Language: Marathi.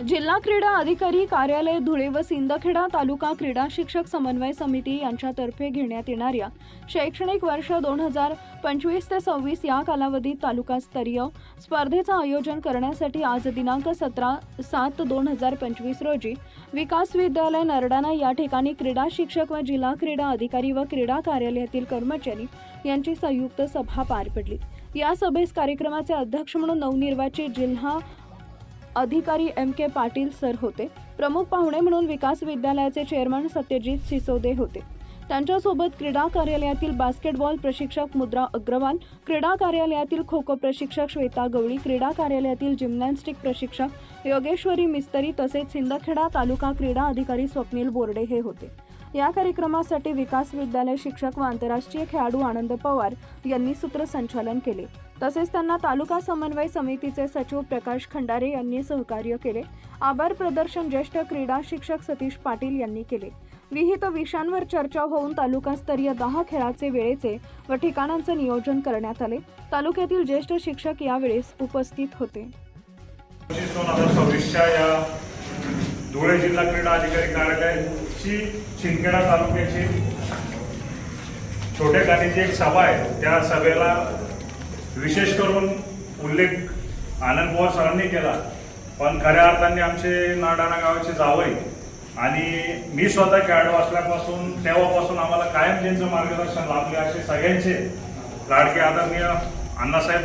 जिल्हा क्रीडा अधिकारी कार्यालय धुळे व सिंदखेडा तालुका क्रीडा शिक्षक समन्वय समिती यांच्यातर्फे घेण्यात येणाऱ्या शैक्षणिक वर्ष दोन हजार पंचवीस ते सव्वीस या कालावधीत तालुकास्तरीय स्पर्धेचं आयोजन करण्यासाठी आज दिनांक सतरा सात दोन हजार पंचवीस रोजी विकास विद्यालय नरडाणा या ठिकाणी क्रीडा शिक्षक व जिल्हा क्रीडा अधिकारी व क्रीडा कार्यालयातील कर्मचारी यांची संयुक्त सभा पार पडली. या सभेस कार्यक्रमाचे अध्यक्ष म्हणून नवनिर्वाचित जिल्हा अधिकारी एम के पाटील सर होते. प्रमुख पाहुणे म्हणून विकास विद्यालयाचे चेअरमन सत्यजित सिसोदे होते. त्यांच्यासोबत क्रीडा कार्यालयातील बास्केटबॉल प्रशिक्षक मुद्रा अग्रवाल क्रीडा कार्यालयातील खो खो प्रशिक्षक श्वेता गवळी क्रीडा कार्यालयातील जिम्नॅस्टिक प्रशिक्षक योगेश्वरी मिस्तरी तसेच सिंदखेडा तालुका क्रीडा अधिकारी स्वप्नील बोर्डे हे होते. या कार्यक्रमासाठी विकास विद्यालय शिक्षक व आंतरराष्ट्रीय खेळाडू आनंद पवार यांनी सूत्रसंचालन केले. तसेच त्यांना तालुका समन्वय समितीचे सचिव प्रकाश खंडारे यांनी सहकार्य केले. आभार प्रदर्शन ज्येष्ठ क्रीडा शिक्षक सतीश पाटील यांनी केले. विहित विषयांवर चर्चा होऊन तालुकास्तरीय दहा खेळाचे वेळेचे व ठिकाणांचे नियोजन करण्यात आले. तालुक्यातील ज्येष्ठ शिक्षक यावेळेस उपस्थित होते पंचवीस दोन हजार सव्वीसच्या या धुळे जिल्हा क्रीडा अधिकारी कार्यालयाची शिंदखेडा तालुक्याची छोट्या गाडीची एक सभा आहे. त्या सभेला विशेष करून उल्लेख आनंद पवार सरांनी केला. पण खऱ्या अर्थाने आमचे नाडाणा गावाचे जावई आणि मी स्वतः खेळाडू असल्यापासून तेव्हापासून आम्हाला कायम त्यांचं मार्गदर्शन लाभले असे सगळ्यांचे लाडके आदरणीय अण्णासाहेब